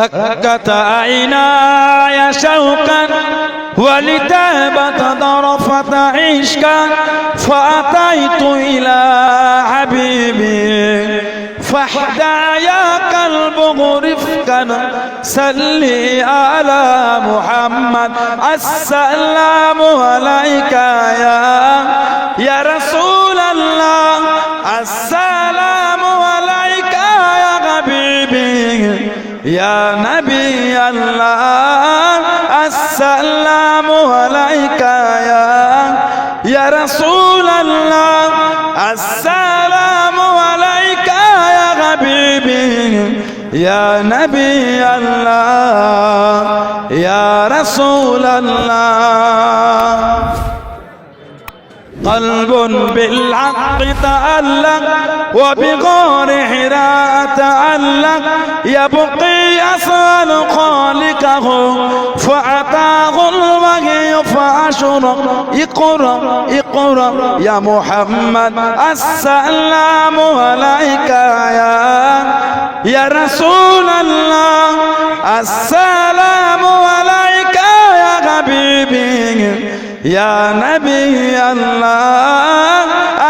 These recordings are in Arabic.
ركت عيناي شوقا ولتابت ضرفة عشقا فأتيت إلى حبيبي. فاحدى يا قلب رفقا سلي على محمد. السلام عليك يا يا رسول الله. السلام حبيبي يا نبي الله السلام عليك يا يا رسول الله السلام عليك يا حبيبي يا نبي الله يا رسول الله قلب بالحق تألق وبغار حراء تألق. يبقي أسأل خالقه فأتاه الوحي فأشرق اقرأ اقرأ يا محمد السلام عليك يا يا رسول الله. السلام يا نبي الله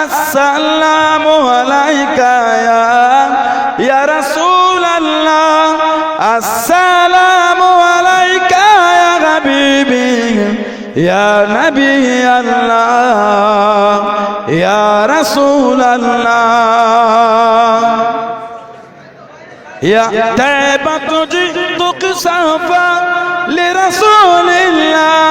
السلام عليك يا يا رسول الله. السلام عليك يا حبيبي. يا نبي الله يا رسول الله. يا تيبة جئتك سوفا لرسول الله.